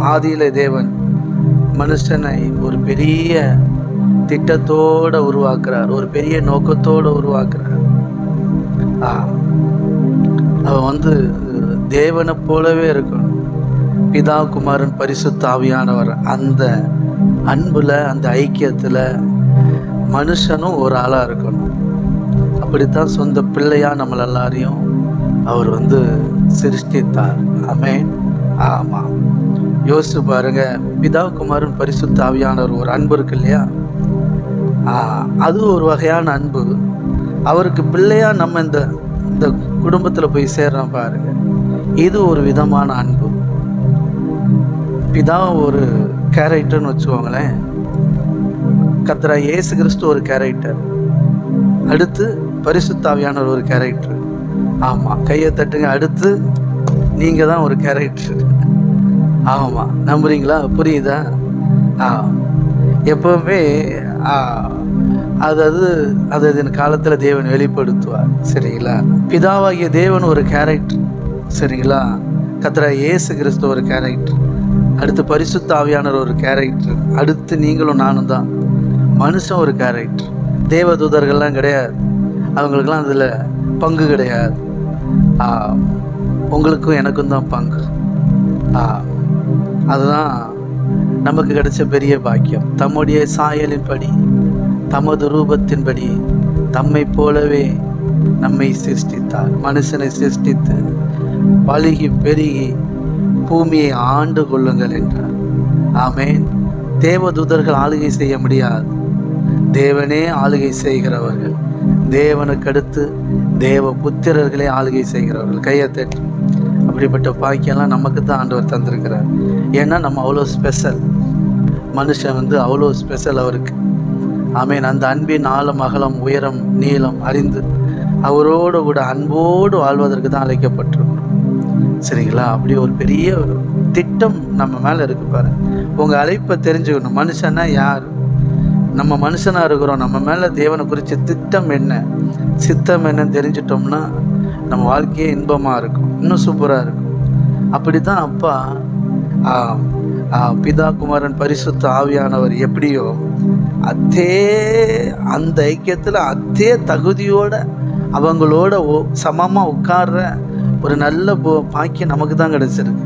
ஆதியில் தேவன் மனுஷனை ஒரு பெரிய திட்டத்தோட உருவாக்குறார். ஒரு பெரிய நோக்கத்தோடு உருவாக்குறார். அவன் வந்து தேவனை போலவே இருக்கணும். பிதா குமாரன் பரிசுத்த ஆவியானவர். அந்த அன்பில் அந்த ஐக்கியத்தில் மனுஷனும் ஒரு ஆளாக இருக்கணும். அப்படித்தான் சொந்த பிள்ளையாக நம்மள எல்லாரையும் அவர் வந்து சிருஷ்டித்தார். அமேன் யோசிச்சு பாருங்க. பிதா குமாரன் பரிசுத்த ஆவியானவர் ஒரு அன்பு இருக்கு இல்லையா? அது ஒரு வகையான அன்பு. அவருக்கு பிள்ளையா நம்ம இந்த இந்த குடும்பத்தில் போய் சேர்றோம் பாருங்க. இது ஒரு விதமான அன்பு. பிதா ஒரு கேரக்டர்னு வச்சுக்கோங்களேன். கத்ரா ஏசு கிறிஸ்து ஒரு கேரக்டர் அடுத்து பரிசுத்தாவியானவர் ஒரு கேரக்டர் ஆமாம் கையை தட்டுங்க. அடுத்து நீங்கள் தான் ஒரு கேரக்டர் ஆமாம் நம்புறீங்களா? புரியுதா? ஆ எப்பவுமே அது அதாவது அது காலத்தில் தேவன் வெளிப்படுத்துவார் சரிங்களா? பிதாவாகிய தேவன் ஒரு கேரக்டர் சரிங்களா? கத்ரா ஏசு கிறிஸ்து ஒரு கேரக்டர் அடுத்து பரிசுத்த ஆவியானவர் ஒரு கேரக்டர் அடுத்து நீங்களும் நானும் தான். மனுஷன் ஒரு கேரக்டர் தேவதூதர்கள்லாம் கிடையாது. அவங்களுக்கெல்லாம் அதில் பங்கு கிடையாது. உங்களுக்கும் எனக்கும் தான் பங்கு. ஆ, அதுதான் நமக்கு கிடைச்ச பெரிய பாக்கியம். தம்முடைய சாயலின்படி தமது ரூபத்தின்படி தம்மை போலவே நம்மை சிருஷ்டித்தார். மனுஷனை சிருஷ்டித்து பழுகி பெருகி பூமியை ஆண்டு கொள்ளுங்கள் என்றார். ஆமேன். தேவதூதர்கள் ஆளுகை செய்ய முடியாது. தேவனே ஆளுகை செய்கிறவர்கள். தேவனுக்கு அடுத்து தேவ புத்திரர்களே ஆளுகை செய்கிறவர்கள். கையை அப்படிப்பட்ட பாக்கியெல்லாம் நமக்கு தான் ஆண்டவர் தந்திருக்கிறார். ஏன்னா நம்ம அவ்வளோ ஸ்பெஷல் மனுஷன் வந்து அவ்வளோ ஸ்பெஷல் அவருக்கு. ஆமீன். அந்த அன்பின் ஆழம் அகலம் உயரம் நீளம் அறிந்து அவரோடு கூட அன்போடு வாழ்வதற்கு தான் அழைக்கப்பட்டிருக்கிறோம். சரிங்களா? அப்படி ஒரு பெரிய ஒரு திட்டம் நம்ம மேலே இருக்கு பாரு உங்கள் அழைப்பை தெரிஞ்சுக்கணும். மனுஷன்னா யார்? நம்ம மனுஷனாக இருக்கிறோம். நம்ம மேலே தேவனை குறித்த திட்டம் என்ன? சித்தம் என்னன்னு தெரிஞ்சிட்டோம்னா நம்ம வாழ்க்கையே இன்பமாக இருக்கும். இன்னும் சூப்பராக இருக்கும். அப்படி தான் அப்பா ஆ, பிதா குமாரன் பரிசுத்த ஆவியானவர் எப்படியோ அதே அந்த ஐக்கியத்தில் அதே தகுதியோட அவங்களோட சமமாக உட்கார்ற ஒரு நல்ல போ- பாக்கியம் நமக்கு தான் கிடச்சிருக்கு.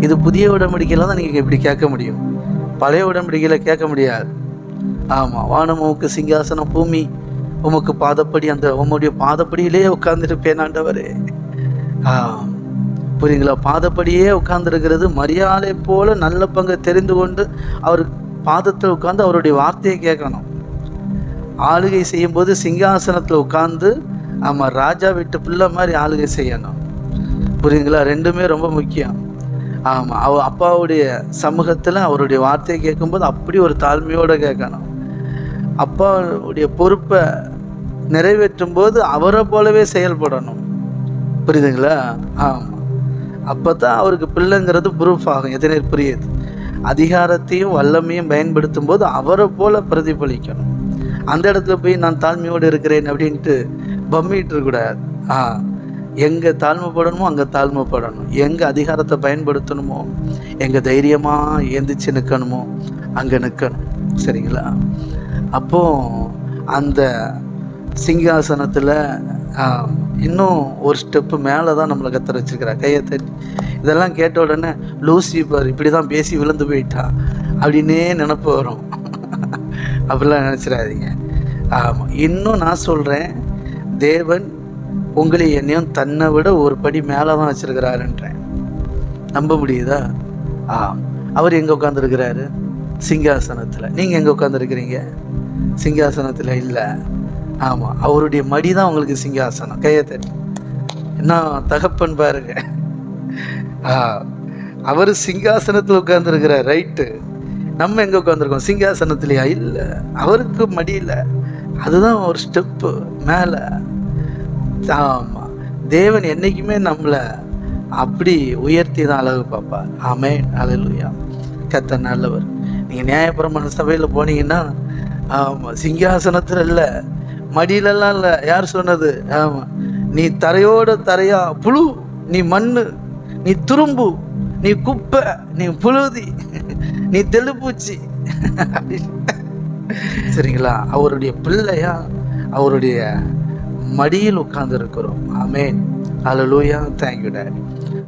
இது புதிய உடம்படிக்கையில் தான் நீங்கள் இப்படி கேட்க முடியும். பழைய உடம்படிக்கையில் கேட்க முடியாது. ஆமாம் வானம் உமக்கு சிங்காசனம் பூமி உமக்கு பாதப்படி அந்த உம்முடைய பாதப்படியிலே உட்கார்ந்துருப்பேன் ஆண்டவரே. புரியுங்களா பாதப்படியே உட்கார்ந்துருக்கிறது. மரியாதை போல நல்ல பங்கை தெரிந்து கொண்டு அவர் பாதத்தில் உட்கார்ந்து அவருடைய வார்த்தையை கேட்கணும். ஆளுகை செய்யும்போது சிங்காசனத்தில் உட்கார்ந்து ஆமாம் ராஜா வீட்டு பிள்ளை மாதிரி ஆளுகை செய்யணும். புரியுங்களா ரெண்டுமே ரொம்ப முக்கியம். ஆமாம் அவ அப்பாவுடைய சமூகத்தில் அவருடைய வார்த்தையை கேட்கும்போது அப்படி ஒரு தாழ்மையோடு கேட்கணும். அப்பாவுடைய பொறுப்பை நிறைவேற்றும் போது அவரை போலவே செயல்படணும். புரியுதுங்களா? ஆமாம் அப்போ தான் அவருக்கு பிள்ளைங்கிறது ப்ரூஃப் ஆகும். எத்தனை புரியுது? அதிகாரத்தையும் வல்லமையும் பயன்படுத்தும் போது அவரை போல பிரதிபலிக்கணும். அந்த இடத்துல போய் நான் தாழ்மையோடு இருக்கிறேன் அப்படின்ட்டு பம்மிட்டு இருக்கக்கூடாது. ஆ எங்கே தாழ்மைப்படணுமோ அங்கே தாழ்மைப்படணும் எங்கே அதிகாரத்தை பயன்படுத்தணுமோ எங்கே தைரியமாக ஏந்திச்சு நிற்கணுமோ அங்கே நிற்கணும் சரிங்களா? அப்போ அந்த சிங்காசனத்தில் இன்னும் ஒரு ஸ்டெப்பு மேலே தான் நம்மளை கத்தர வச்சிருக்கிறார். கையை தட்டி இதெல்லாம் கேட்ட உடனே லூசிபர் இப்படி தான் பேசி விழுந்து போயிட்டா? அப்படின்னே நினப்பு வரும். அப்படிலாம் நினச்சிடாதீங்க. ஆமாம் இன்னும் நான் சொல்கிறேன் தேவன் உங்களை என்னையும் தன்னை விட ஒரு படி மேலே தான் வச்சிருக்கிறாருன்றேன். நம்ப முடியுதா? ஆ அவர் எங்கே உட்காந்துருக்கிறாரு சிங்காசனத்தில். நீங்கள் எங்கே உட்காந்துருக்கிறீங்க சிங்காசனத்தில் இல்லை. ஆமாம் அவருடைய மடி தான் உங்களுக்கு சிங்காசனம் கையை தட்டி. என்ன தகப்பன் பாருங்க. ஆ அவர் சிங்காசனத்தில் உட்காந்துருக்கிறார் ரைட்டு. நம்ம எங்கே உட்காந்துருக்கோம் சிங்காசனத்துலையா? இல்லை அவருக்கு மடியில். அதுதான் ஒரு ஸ்டெப்பு மேலே. ஆமாம் தேவன் என்றைக்குமே நம்மளை அப்படி உயர்த்தி தான் அழகு பார்ப்பார். ஆமே அலலுயா கத்த நல்லவர். நீங்கள் நியாயப்பிரமாண சபையில் போனீங்கன்னா ஆமாம் சிங்காசனத்தில் இல்லை. மடியிலலாம் இல்லை. யார் சொன்னது? ஆமாம் நீ தரையோட தரையா புழு நீ மண்ணு நீ துரும்பு நீ குப்பை நீ புழுதி நீ தெளிப்பூச்சி. சரிங்களா? அவருடைய பிள்ளையா அவருடைய மடியில் உட்கார்ந்து இருக்கிறோம் ஆமேன். அலலூயா தேங்க்யூ you